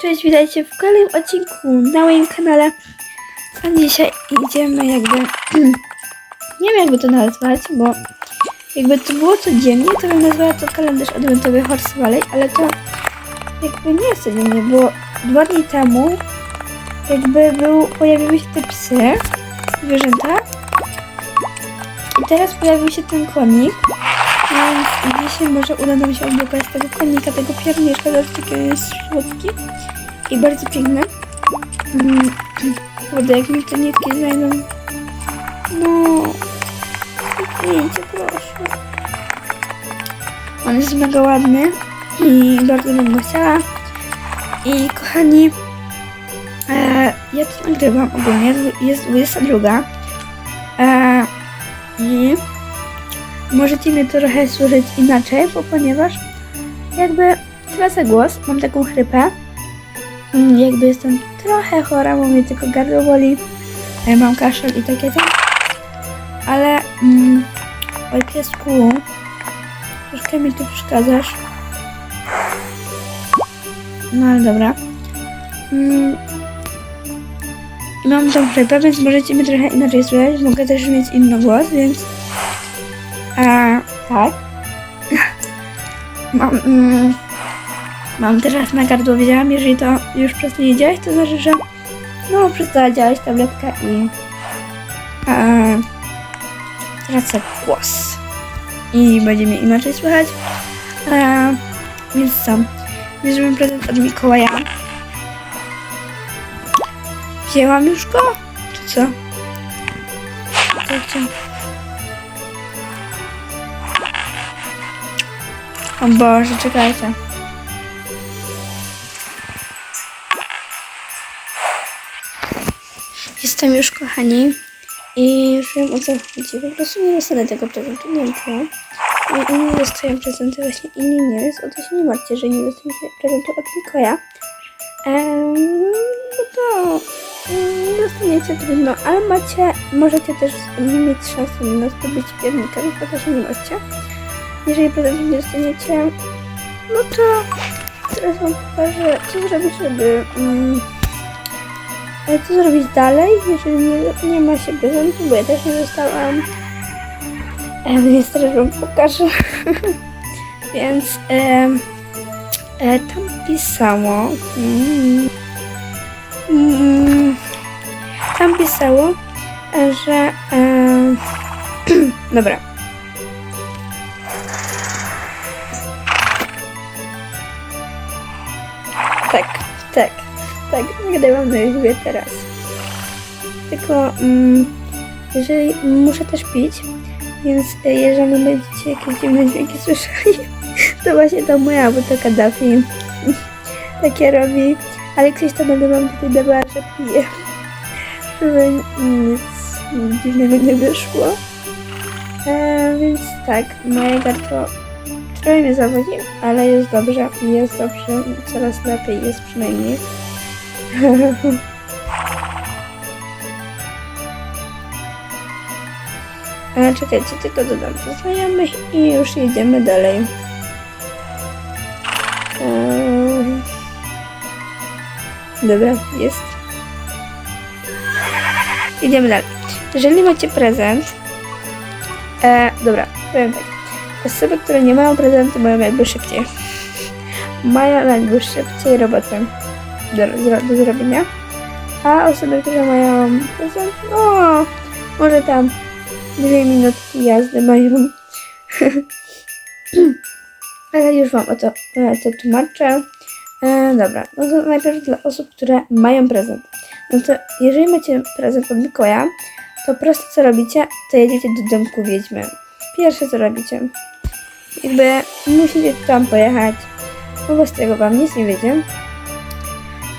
Cześć, witajcie w kolejnym odcinku na moim kanale. A dzisiaj idziemy jakby... Nie wiem jakby to nazwać, bo jakby to było codziennie, to bym nazwała to kalendarz adwentowy Horse Valley, ale to jakby nie jest codziennie, bo dwa dni temu jakby był, pojawiły się te psy, zwierzęta i teraz pojawił się ten konik, więc może uda nam się odblokować tego konika, tego pierniczka, zobaczcie on jest słodki i bardzo piękny. Mm, Kurde, jak mi te nitki znajdą. No, kliknijcie proszę. On jest mega ładny i bardzo bym go chciała. I kochani, e, ja to nagrywam ogólnie, jest 22. E, możecie mnie trochę słyszeć inaczej, bo ponieważ jakby tracę głos, mam taką chrypę. Mm, Jakby jestem trochę chora, bo mnie tylko gardło boli, e, mam kaszel i takie tam. Ale, mm, oj piesku, troszkę mi tu przeszkadzasz. No ale dobra. Mm, mam tą chrypę, więc możecie mnie trochę inaczej słyszeć. Mogę też mieć inny głos, więc... A, tak. Mam, mm, mam teraz na gardło, wiedziałam, jeżeli to już przestanie działać, to znaczy, że no przestała działać tabletka i e, tracę głos i będzie mnie inaczej słychać. E, więc co? Bierzemy prezent od Mikołaja. Wzięłam już go? Czy co? Tak, O Boże, czekajcie. Jestem już, kochani. I już wiem o co chodzi. Po prostu nie dostanę tego prezentu. Nie wiem. I Inni dostają prezenty, właśnie inni nie, więc o to się nie martwcie, że nie dostaniecie prezentu od Mikołaja. Ehm, no to mm, dostaniecie trudno, ale macie, możecie też mieć szansę na zdobycie piernika, więc o to się nie martwcie. Jeżeli nie dostaniecie, no to teraz wam pokażę, co zrobić, żeby... Mm, ale co zrobić dalej, jeżeli nie, nie ma się prezentu, bo ja też nie dostałam. E, więc teraz wam pokażę. więc e, e, tam pisało. Mm, mm, tam pisało, e, że. E, dobra. Tak, tak, tak, nagrywam na YouTubie teraz. Tylko, mm, jeżeli muszę też pić, więc jeżeli będziecie jakieś dziwne dźwięki słyszeli, to właśnie to moja buta Kaddafi takie robi, ale ktoś to będę wam tutaj dawała, że pije, żeby nic dziwnego nie wyszło. E, więc tak, moje gardło trochę mnie zawodzi, ale jest dobrze, jest dobrze, coraz lepiej jest przynajmniej. A czekajcie, tylko dodam do i już jedziemy dalej. Ehm. Dobra, jest. Idziemy dalej. Jeżeli macie prezent, e, dobra, powiem tak. Osoby, które nie mają prezentu, mają jakby szybciej. Mają jakby szybciej robotę do, do, do zrobienia. A osoby, które mają prezent, no, może tam dwie minutki jazdy mają. Ale już Wam o to, e, to tłumaczę. E, dobra, no to najpierw dla osób, które mają prezent. No to jeżeli macie prezent od Mikołaja, to prosto co robicie, to jedziecie do domku wiedźmy. Pierwsze co robicie, jakby musicie tam pojechać, bo bez tego Wam nic nie wiedzie.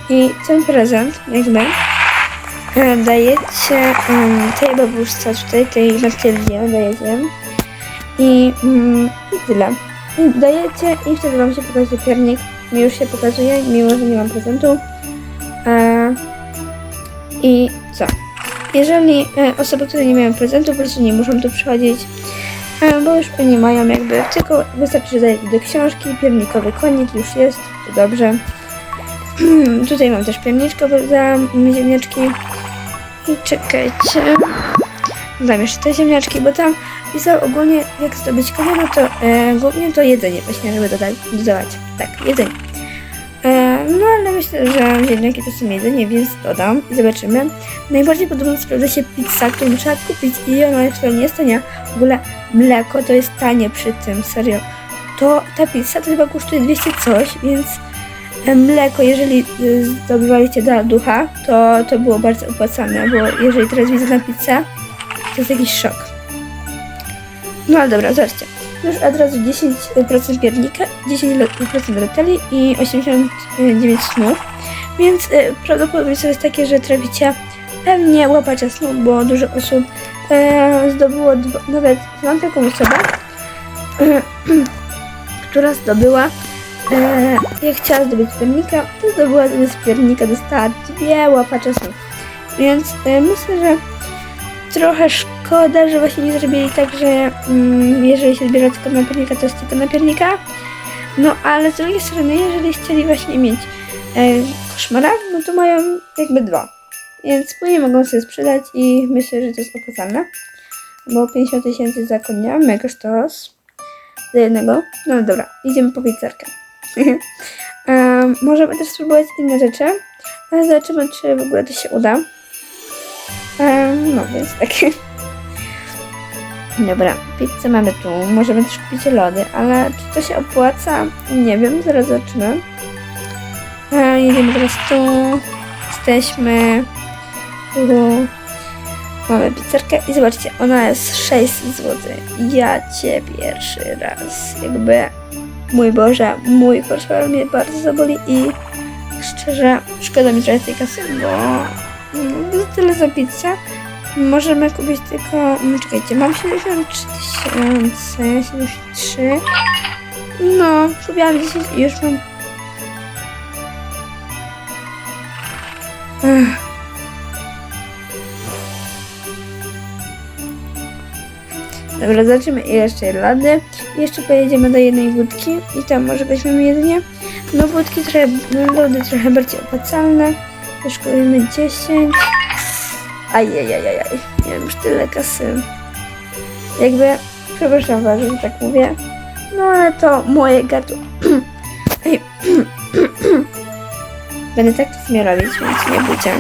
I ten prezent, jakby, e, dajecie um, tej babuszce tutaj, tej Matyldzie dajecie i, mm, tyle. I dajecie i wtedy wam się pokazuje piernik. Mi już się pokazuje, mimo że nie mam prezentu. E, I co? Jeżeli e, osoby, które nie mają prezentu, po prostu nie muszą tu przychodzić, bo już oni mają jakby, tylko wystarczy, dajecie do książki, piernikowy konik już jest, to dobrze. tutaj mam też pierniczkę, dam ziemniaczki. I czekajcie. Dam jeszcze te ziemniaczki, bo tam pisał ogólnie jak zdobyć kolano, to e, głównie to jedzenie właśnie, żeby dodać, dodawać. Tak, jedzenie. E, no ale myślę, że ziemniaki to są jedzenie, więc dodam i zobaczymy. Najbardziej podobno sprawdza się pizza, którą trzeba kupić i ona nie jest tania. W ogóle mleko to jest tanie przy tym, serio. To ta pizza to chyba kosztuje 200 coś, więc e, mleko, jeżeli y, zdobywaliście do ducha, to to było bardzo opłacalne, bo jeżeli teraz widzę na pizzę, to jest jakiś szok. No ale dobra, zobaczcie. Już od razu 10% piernika, 10% roteli i 89 snów. Więc y, prawdopodobieństwo jest takie, że traficie pewnie łapacza snów, bo dużo osób e, zdobyło, nawet znam taką osobę, która zdobyła, e, jak chciała zdobyć piernika, to zdobyła z piernika, dostała dwie łapacze snów. Więc myślę, że trochę szkoda, że właśnie nie zrobili tak, że mm, jeżeli się zbiera tylko na piernika, to jest tylko na piernika. No ale z drugiej strony, jeżeli chcieli właśnie mieć e, koszmara, no to mają jakby dwa. Więc później mogą sobie sprzedać i myślę, że to jest opłacalne. Bo 50 tysięcy za konia, mega sztos. Za jednego. No dobra, idziemy po pizzerkę. możemy też spróbować inne rzeczy, ale zobaczymy, czy w ogóle to się uda. No więc tak. Dobra, pizzę mamy tu. Możemy też kupić lody, ale czy to się opłaca? Nie wiem, zaraz zobaczymy. E, jedziemy teraz tu. Jesteśmy. Tu. Mamy pizzerkę i zobaczcie, ona jest 6 zł. Ja cię pierwszy raz. Jakby, mój Boże, mój portfel mnie bardzo zaboli i szczerze, szkoda mi trochę tej kasy, bo za tyle za pizzę. Możemy kupić tylko, no czekajcie, mam 73 tysiące, 73. No, kupiłam 10 i już mam. Ech. Dobra, zobaczymy jeszcze lody. Jeszcze pojedziemy do jednej wódki i tam może weźmiemy jedzenie. No wódki trochę, lody trochę bardziej opłacalne. Poszkolimy 10. Ajajajajaj, miałem już tyle kasy. Jakby, przepraszam was, że tak mówię. No ale to moje gatu. Ej. Będę tak to sobie robić, więc nie bójcie.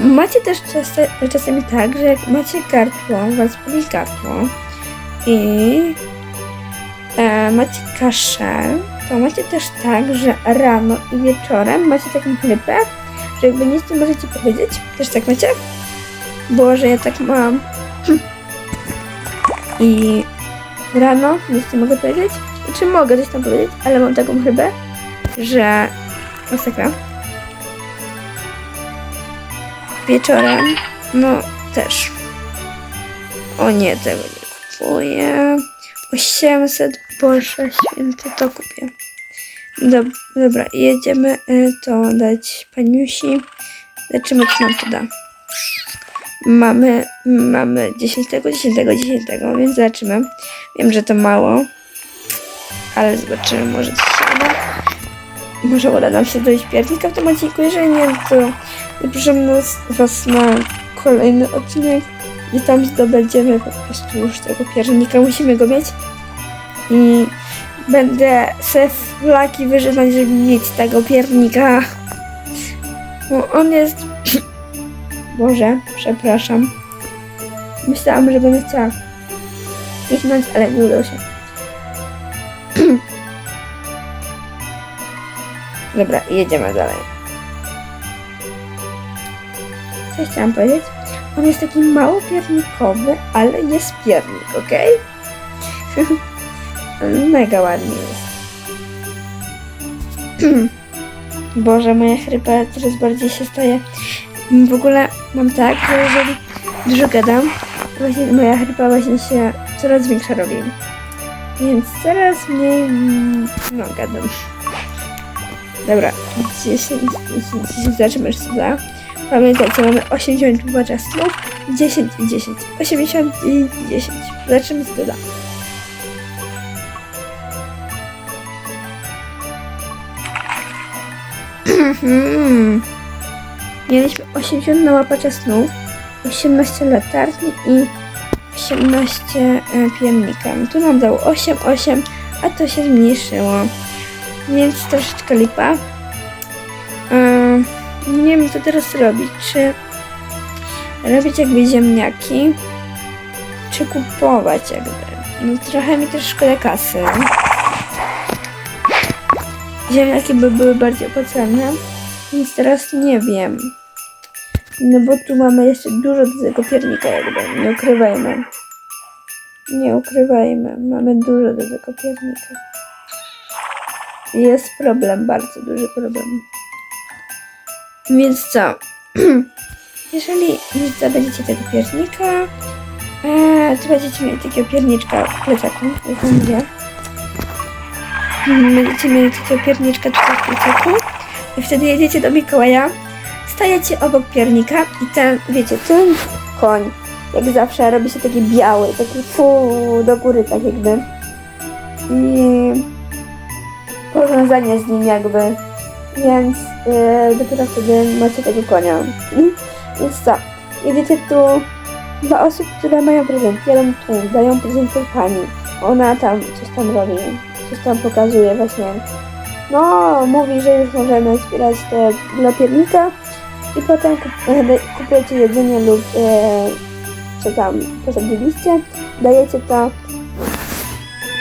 Macie też czas, czasami tak, że jak macie gardło, was boli gardło i e, macie kaszę, to macie też tak, że rano i wieczorem macie taką chrypę, że jakby nic nie możecie powiedzieć. Też tak macie? Boże, ja tak mam. I rano nic nie mogę powiedzieć. Czy mogę coś tam powiedzieć, ale mam taką chrypę, że masakra. Wieczorem, no też. O nie, tego nie kupuję. 800, Boże święty, to kupię. Dob dobra, jedziemy y, to dać paniusi. Zobaczymy, co nam to da. Mamy, mamy 10, 10, 10, więc zobaczymy. Wiem, że to mało, ale zobaczymy, może coś się uda. Może uda nam się dojść piernika w tym odcinku, jeżeli nie, to zapraszam was na kolejny odcinek i tam zdobędziemy po prostu już tego piernika, musimy go mieć. I będę se flaki wyżywać, żeby mieć tego piernika. Bo on jest... Boże, przepraszam. Myślałam, że będę chciała wyżynać, ale nie udało się. Dobra, jedziemy dalej. Co chciałam powiedzieć? On jest taki mało piernikowy, ale jest piernik, okej? Mega ładnie jest. Boże, moja chrypa coraz bardziej się staje. W ogóle mam tak, że jeżeli dużo gadam, właśnie moja chrypa właśnie się coraz większa robi. Więc coraz mniej, mm, no gadam. Dobra, 10, 10, 10, zobaczymy co da. Pamiętajcie, mamy 82 czasów, 10 i 10, 80 i 10. Zobaczymy co da. Mhm. Mieliśmy 80 na łapacza snów, 18 latarni i 18 e, pijemnika. Tu nam dało 8, 8, a to się zmniejszyło. Więc troszeczkę lipa. E, nie wiem co teraz robić. Czy robić jakby ziemniaki, czy kupować jakby. No trochę mi też szkoda kasy. Ziemniaki by były bardziej opłacalne, więc teraz nie wiem. No bo tu mamy jeszcze dużo do tego piernika jakby, nie ukrywajmy. Nie ukrywajmy, mamy dużo do tego piernika. Jest problem, bardzo duży problem. Więc co? Jeżeli nie zdobędziecie tego piernika, e, to będziecie mieli takiego pierniczka w plecaku, jak wam mówię. Będziecie mieli takiego pierniczka tutaj w plecaku. I wtedy jedziecie do Mikołaja, stajecie obok piernika i ten, wiecie, ten koń, jak zawsze, robi się taki biały, taki fu do góry, tak jakby. I powiązanie z nim jakby, więc yy, dopiero wtedy macie tego konia. Więc co, jedziecie tu dla osób, które mają prezent, jadą tu, dają prezent tej pani. Ona tam coś tam robi, coś tam pokazuje właśnie. No, mówi, że już możemy zbierać te dla piernika i potem kupujecie jedzenie lub e, co tam posadziliście, dajecie to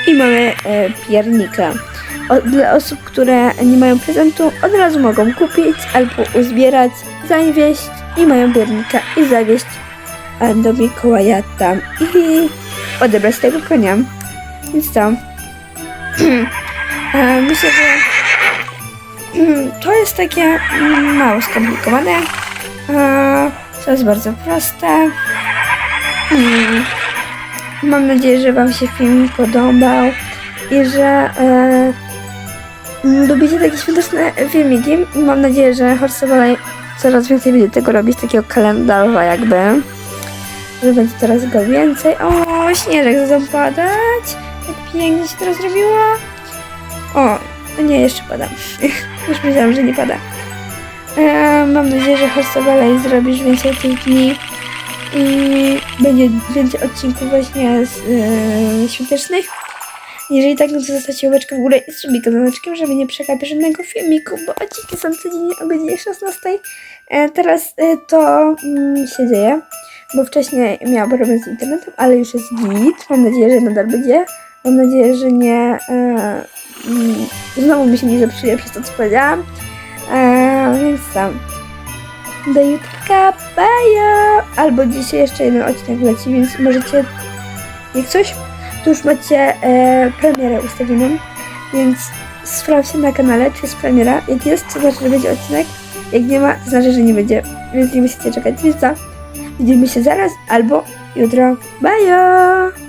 i mamy e, piernika. O, dla osób, które nie mają prezentu, od razu mogą kupić albo uzbierać, zawieźć i mają piernika i zawieźć e, do Mikołaja tam i odebrać tego konia. Więc co? E, myślę, że to jest takie mm, mało skomplikowane. E, to jest bardzo proste. Mm. Mam nadzieję, że Wam się film podobał i że e, mm, lubicie takie świąteczne filmiki. Mam nadzieję, że Horsebalej coraz więcej będzie tego robić, takiego kalendarza jakby. Że będzie coraz go więcej. O, śnieżek zaczął padać. Pięknie się teraz zrobiło. O, nie, jeszcze pada. Już myślałam, że nie pada. E, mam nadzieję, że Horsebalej zrobisz więcej tych dni i będzie więcej odcinków właśnie z, e, świątecznych. Jeżeli tak, no to zostawcie łapeczkę w górę i subika dzwoneczkiem, żeby nie przegapić żadnego filmiku, bo odcinki są codziennie o godzinie 16. E, teraz e, to mm, się dzieje, bo wcześniej miałam problem z internetem, ale już jest git. Mam nadzieję, że nadal będzie. Mam nadzieję, że nie... E, mm, znowu mi się nie zepsuje przez to, co powiedziałam. E, więc tam. Do jutra, bajo! Albo dzisiaj jeszcze jeden odcinek leci, więc możecie, jak coś, to już macie e, premierę ustawioną, więc sprawdźcie na kanale, czy jest premiera. Jak jest, to znaczy, że będzie odcinek. Jak nie ma, to znaczy, że nie będzie, więc nie musicie czekać. Więc co? Widzimy się zaraz albo jutro. Bajo!